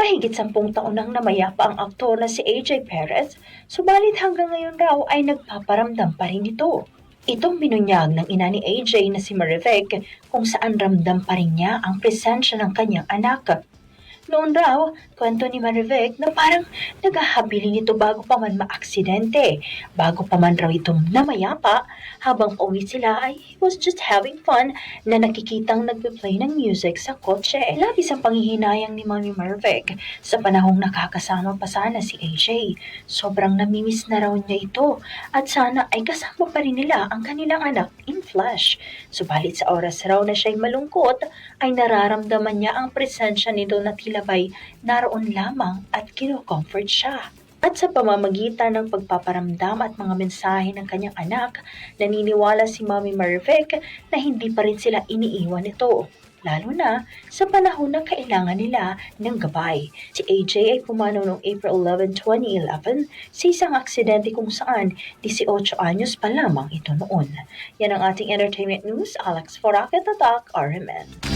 Mahigit sampung taon nang namayapa ang aktor na si AJ Perez, subalit hanggang ngayon raw ay nagpaparamdam pa rin ito. Itong binunyag ng ina ni AJ na si Marivic kung saan ramdam pa rin niya ang presensya ng kanyang anak. Noon raw, kwento ni Marivic na parang nagahabilin ito bago pa man maaksidente. Bago pa man raw itong namayapa, habang pauwi sila ay he was just having fun na nakikitang nagpe-play ng music sa kotse. Labis ang panghihinayang ni Mami Marivic sa panahong nakakasama pa sana si AJ. Sobrang namimiss na raw niya ito at sana ay kasama pa rin nila ang kanilang anak in flesh. Subalit sa oras raw na siya'y malungkot, ay nararamdaman niya ang presensya nito na tila ba'y naroon lamang at kino-comfort siya. At sa pamamagitan ng pagpaparamdam at mga mensahe ng kanyang anak, naniniwala si Mami Marivic na hindi pa rin sila iniiwan nito. Lalo na sa panahon na kailangan nila ng gabay. Si AJ ay pumanaw noong April 11, 2011 sa isang aksidente kung saan 18 anyos pa lamang ito noon. Yan ang ating entertainment news. Alex Forac at RMN.